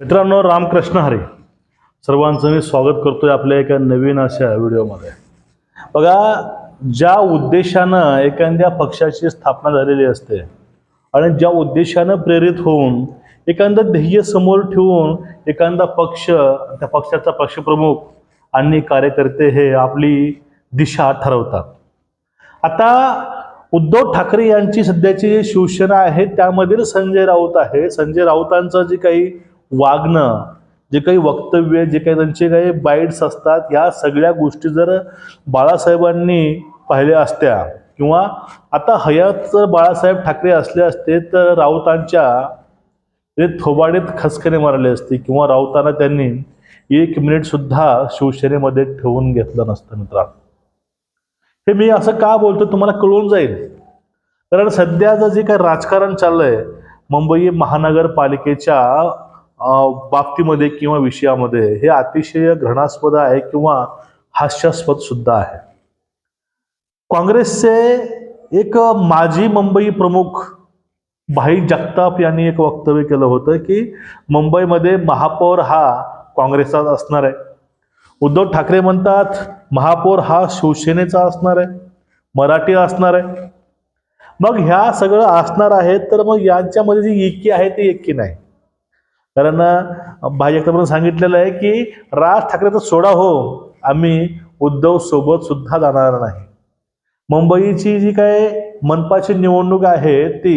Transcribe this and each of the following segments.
मित्रांनो रामकृष्ण हरी. सर्वांचं मी स्वागत करतोय आपल्या एका नवीन अशा व्हिडिओमध्ये. बघा ज्या उद्देशानं एखाद्या पक्षाची स्थापना झालेली असते आणि ज्या उद्देशानं प्रेरित होऊन एखादं ध्येय समोर ठेवून एखादा पक्ष त्या पक्षाचा पक्षप्रमुख आणि कार्यकर्ते हे आपली दिशा ठरवतात. आता उद्धव ठाकरे यांची सध्याची जी शिवसेना आहे त्यामधील संजय राऊत आहे. संजय राऊतांचं जे काही वागणं जे काही वक्तव्य जे काही त्यांचे काही बाईट्स असतात ह्या सगळ्या गोष्टी जर बाळासाहेबांनी पाहिल्या असत्या किंवा आता हयात जर बाळासाहेब ठाकरे असले असते तर राऊतांच्या थोबाडीत खसखने मारले असते किंवा राऊतांना त्यांनी एक मिनिट सुद्धा शिवसेनेमध्ये ठेवून घेतलं नसतं मित्रांनो. हे मी असं का बोलतो तुम्हाला कळून जाईल. कारण सध्याचं जे काही राजकारण चाललंय मुंबई महानगरपालिकेच्या बाबतीमध्ये किंवा विषयामध्ये हे अतिशय घृणास्पद आहे किंवा हास्यास्पद सुद्धा आहे. काँग्रेसचे एक माजी मुंबई प्रमुख भाई जगताप यांनी एक वक्तव्य केलं होतं की मुंबईमध्ये महापौर हा काँग्रेसचाच असणार आहे. उद्धव ठाकरे म्हणतात महापौर हा शिवसेनेचा असणार आहे मराठी असणार आहे. मग ह्या सगळं असणार आहे तर मग यांच्यामध्ये जी एकी आहे ती एकी नाही. कारण भाई सांगितलेलं आहे की राज ठाकरेचा सोडा हो आम्ही उद्धव सोबत सुद्धा जाणार नाही. मुंबईची जी काय मनपाची निवडणूक आहे ती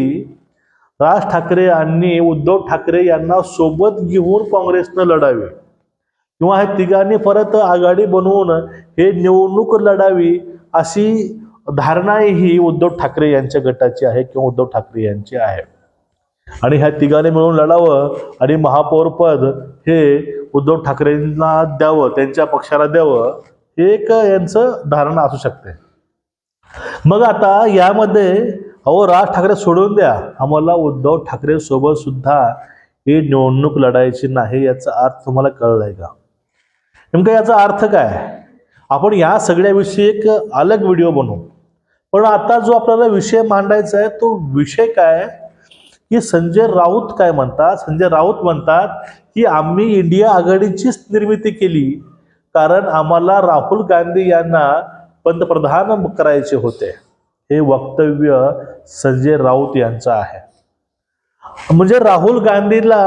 राज ठाकरे आणि उद्धव ठाकरे यांना सोबत घेऊन काँग्रेसनं लढावी. किंवा हे तिघांनी परत आघाडी बनवून हे निवडणूक लढावी अशी धारणा ही उद्धव ठाकरे यांच्या गटाची आहे किंवा उद्धव ठाकरे यांची आहे. आणि ह्या तिघांनी मिळून लढावं आणि महापौरपद हे उद्धव ठाकरेंना द्यावं त्यांच्या पक्षाला द्यावं हे एक यांचं धारणा असू शकते. मग आता यामध्ये अहो राज ठाकरे सोडून द्या. आम्हाला उद्धव ठाकरे सोबत सुद्धा ही निवडणूक लढायची नाही याचा अर्थ तुम्हाला कळलाय का? नेमकं याचा अर्थ काय? आपण या सगळ्याविषयी एक अलग व्हिडिओ बनवू. पण आता जो आपल्याला विषय मांडायचा आहे तो विषय काय? की संजय राऊत काय म्हणतात? संजय राऊत म्हणतात की आम्ही इंडिया आघाडीचीच निर्मिती केली. कारण आम्हाला राहुल गांधी यांना पंतप्रधान करायचे होते. हे वक्तव्य संजय राऊत यांचं आहे. म्हणजे राहुल गांधीला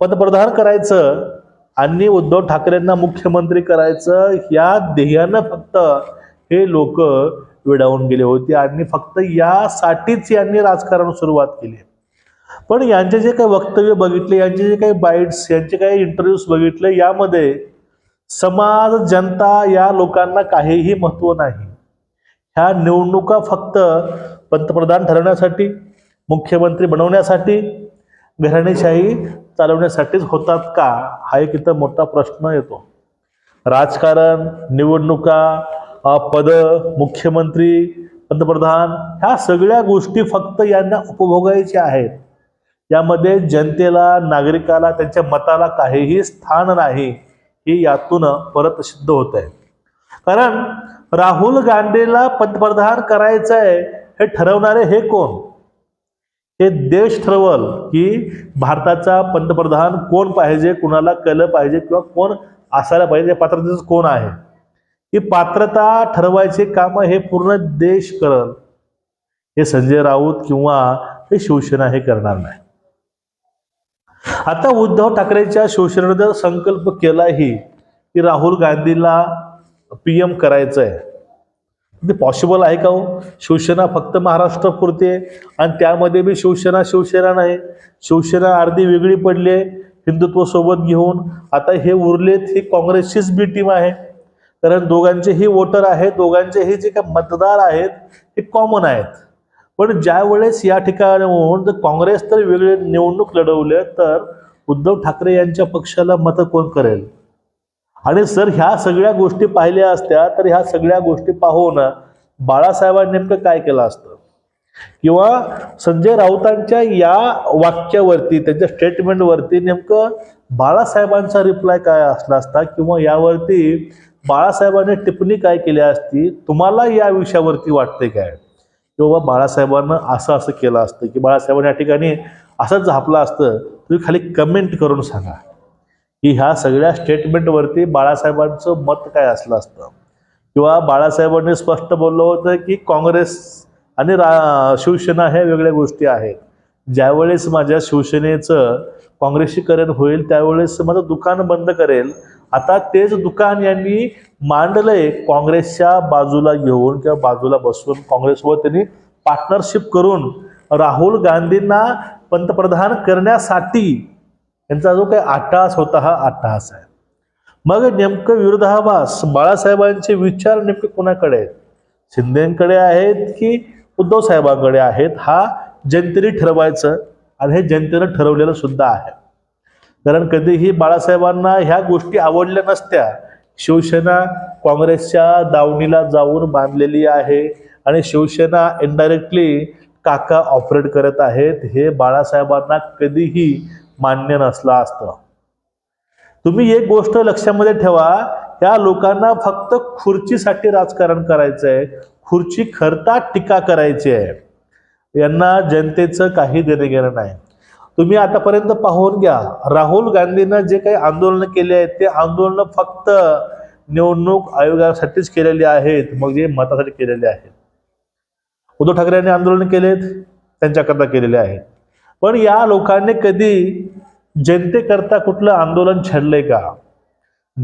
पंतप्रधान करायचं आणि उद्धव ठाकरेंना मुख्यमंत्री करायचं या ध्येयानं फक्त हे लोक विडावून गेले होते आणि फक्त यासाठीच यांनी राजकारण सुरुवात केली. पण यांचे जे काही वक्तव्य बघितले यांचे जे काही बाईट्स यांचे काही इंटरव्ह्यूज बघितले यामध्ये समाज जनता या लोकांना काहीही महत्त्व नाही. ह्या निवडणुका फक्त पंतप्रधान ठरवण्यासाठी मुख्यमंत्री बनवण्यासाठी घराणेशाही चालवण्यासाठीच होतात का? हा एक इथं मोठा प्रश्न येतो. राजकारण निवडणुका पद मुख्यमंत्री पंतप्रधान ह्या सगळ्या गोष्टी फक्त यांना उपभोगायच्या आहेत. यामध्ये जनतेला नागरिकाला त्यांच्या मताला काहीही स्थान नाही हे यातून परत सिद्ध होत आहे. कारण राहुल गांधीला पंतप्रधान करायचं आहे हे ठरवणारे हे कोण? हे देश ठरवल की भारताचा पंतप्रधान कोण पाहिजे कुणाला कलं पाहिजे किंवा कोण असायला पाहिजे पात्रतेचं कोण आहे? ही पात्रता ठरवायचे काम हे पूर्ण देश करल. हे संजय राऊत किंवा हे शिवसेना हे करणार नाही. आता उद्धव ठाकरेच्या शिवसेनेने जर संकल्प केलाही की राहुल गांधीला पी एम करायचं आहे ते पॉसिबल आहे का हो? शिवसेना फक्त महाराष्ट्रापुरती आहे आणि त्यामध्ये बी शिवसेना शिवसेना नाही. शिवसेना अर्धी वेगळी पडली आहे हिंदुत्वसोबत घेऊन. आता हे उरलेत ही काँग्रेसचीच बी टीम आहे. कारण दोघांचेही वोटर आहेत दोघांचेही जे काही मतदार आहेत हे कॉमन आहेत. पण ज्या वेळेस या ठिकाणाहून जर काँग्रेस तर वेगळे निवडणूक लढवले तर उद्धव ठाकरे यांच्या पक्षाला मतं कोण करेल? आणि सर ह्या सगळ्या गोष्टी पाहिल्या असत्या तर ह्या सगळ्या गोष्टी पाहून बाळासाहेबांनी नेमकं काय केलं असतं? किंवा संजय राऊतांच्या या वाक्यावरती त्यांच्या स्टेटमेंटवरती नेमकं बाळासाहेबांचा रिप्लाय काय असला असता किंवा यावरती बाळासाहेबांनी टिप्पणी काय केली असती तुम्हाला या विषयावरती वाटते काय? किंवा बाळासाहेबांना असं असं केलं असतं की बाळासाहेबांनी या ठिकाणी असंच झापलं असतं तुम्ही खाली कमेंट करून सांगा. की ह्या सगळ्या स्टेटमेंटवरती बाळासाहेबांचं मत काय असलं असतं? किंवा बाळासाहेबांनी स्पष्ट बोललं होतं की काँग्रेस आणि रा शिवसेना ह्या वेगळ्या गोष्टी आहेत. ज्यावेळेस माझ्या शिवसेनेचं काँग्रेसीकरण होईल त्यावेळेस माझं दुकान बंद करेल आता तेच दुकान यांनी मांडलंय काँग्रेसच्या बाजूला घेऊन किंवा बाजूला बसून. काँग्रेसवर त्यांनी पार्टनरशिप करून राहुल गांधींना पंतप्रधान करण्यासाठी यांचा जो काही अट्टहास होता हा अट्टहास आहे. मग नेमकं विरोधाभास बाळासाहेबांचे विचार नेमके कोणाकडे आहेत? शिंदेकडे आहेत की उद्धव साहेबांकडे आहेत? हा जनतेने ठरवायचं आणि हे जनतेनं ठरवलेलं सुद्धा आहे. कारण कधीही बाळासाहेबांना ह्या गोष्टी आवडल्या नसत्या. शिवसेना काँग्रेसच्या दावणीला जाऊन बांधलेली आहे आणि शिवसेना इनडायरेक्टली काका ऑपरेट करत आहेत हे बाळासाहेबांना कधीही मान्य नसलं असतं. तुम्ही एक गोष्ट लक्षामध्ये ठेवा या लोकांना फक्त खुर्चीसाठी राजकारण करायचं आहे खुर्ची खरता टीका करायची आहे. यांना जनतेचं काही देणे घेणं नाही. तुम्ही आतापर्यंत पाहून घ्या. राहुल गांधीनं जे काही आंदोलनं केले आहेत ते आंदोलनं फक्त निवडणूक आयोगासाठीच केलेली आहेत मग जे मतासाठी केलेले आहेत. उद्धव ठाकरे यांनी आंदोलन केलेत त्यांच्याकरता केलेले आहेत. पण या लोकांनी कधी जनतेकरता कुठलं आंदोलन छेडलंय का?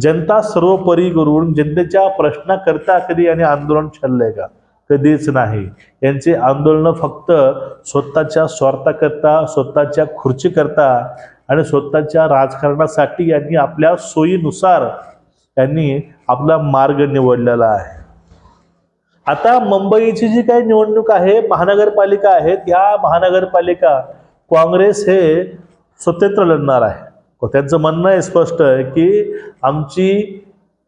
जनता सर्वोपरी करून जनतेच्या प्रश्नाकरता कधी यांनी आंदोलन छेडलंय का? कधीच नाही. यांचे आंदोलनं फक्त स्वतःच्या स्वार्थाकरता स्वतःच्या खुर्चीकरता आणि स्वतःच्या राजकारणासाठी यांनी आपल्या सोयीनुसार यांनी आपला मार्ग निवडलेला आहे. आता मुंबईची जी काही निवडणूक आहे महानगरपालिका आहेत या महानगरपालिका काँग्रेस हे स्वतंत्र लढणार आहे. त्यांचं म्हणणं आहे स्पष्ट आहे की आमची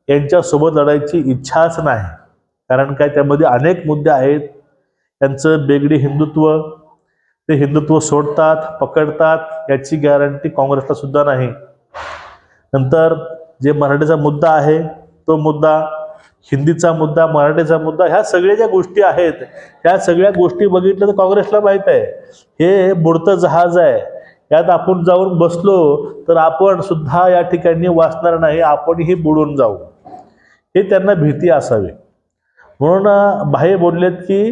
यांच्यासोबत लढायची इच्छाच नाही. कारण काय त्यामध्ये अनेक मुद्दे आहेत. त्यांचं बेगडी हिंदुत्व ते हिंदुत्व सोडतात पकडतात याची गॅरंटी काँग्रेसला सुद्धा नाही. नंतर जे मराठीचा मुद्दा आहे तो मुद्दा हिंदीचा मुद्दा मराठीचा मुद्दा ह्या सगळ्या ज्या गोष्टी आहेत ह्या सगळ्या गोष्टी बघितलं तर काँग्रेसला माहीत आहे. हे बुडतं जहाज आहे. यात आपण जाऊन बसलो तर आपण सुद्धा या ठिकाणी वाचणार नाही आपणही बुडून जाऊ. हे त्यांना भीती असावी. म्हणून भाई बोललेत की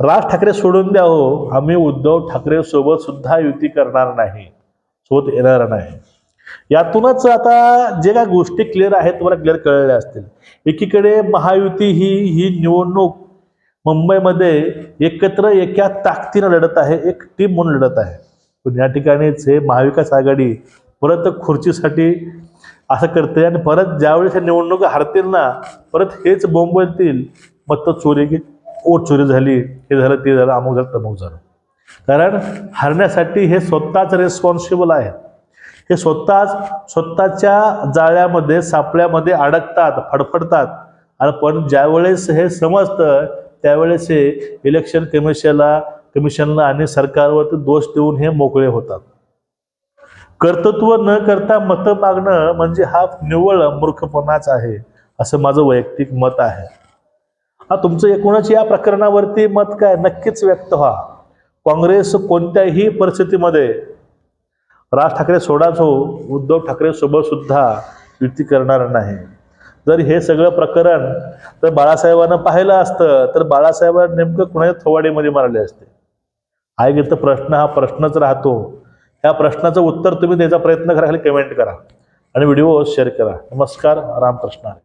राज ठाकरे सोडून द्या हो आम्ही उद्धव ठाकरे सोबत सुद्धा युती करणार नाही सोबत येणार नाही. यातूनच आता जे काय गोष्टी क्लिअर आहेत तुम्हाला क्लिअर कळलेल्या असतील. एकीकडे महायुती ही ही निवडणूक मुंबईमध्ये एकत्र एका ताकदीनं लढत आहे एक टीम म्हणून लढत आहे. पण या ठिकाणीच हे महाविकास आघाडी परत खुर्चीसाठी असं करते आणि परत ज्यावेळेस हे निवडणूक हरतील ना परत हेच बोंबलतील मत चोरी की ओट चोरी झाली हे झालं ते झालं अमुक झालं तमुक झालं. कारण हरण्यासाठी हे स्वतःच रेस्पॉन्सिबल आहे हे स्वतःच स्वतःच्या जाळ्यामध्ये सापळ्यामध्ये अडकतात फडफडतात. आणि पण ज्यावेळेस हे समजतं त्यावेळेस हे इलेक्शन कमिशनला कमिशनला आणि सरकारवरती दोष देऊन हे मोकळे होतात. कर्तृत्व न करता मतं मागणं म्हणजे हा निव्वळ मूर्खपणाच आहे असं माझं वैयक्तिक मत आहे. हा तुमचं एकूणच या प्रकरणावरती मत काय? नक्कीच व्यक्त व्हा. काँग्रेस कोणत्याही परिस्थितीमध्ये राज ठाकरे सोडाच हो उद्धव ठाकरे सोबत सुद्धा युती करणार नाही. जर हे सगळं प्रकरण तर बाळासाहेबांना पाहिलं असतं तर बाळासाहेबांना नेमकं कुणाच्या थोवाडीमध्ये मारले असते? आहे तर प्रश्न हा प्रश्नच राहतो. ह्या प्रश्नाचं उत्तर तुम्ही द्यायचा प्रयत्न करा खाली कमेंट करा आणि व्हिडिओ शेअर करा. नमस्कार रामकृष्ण.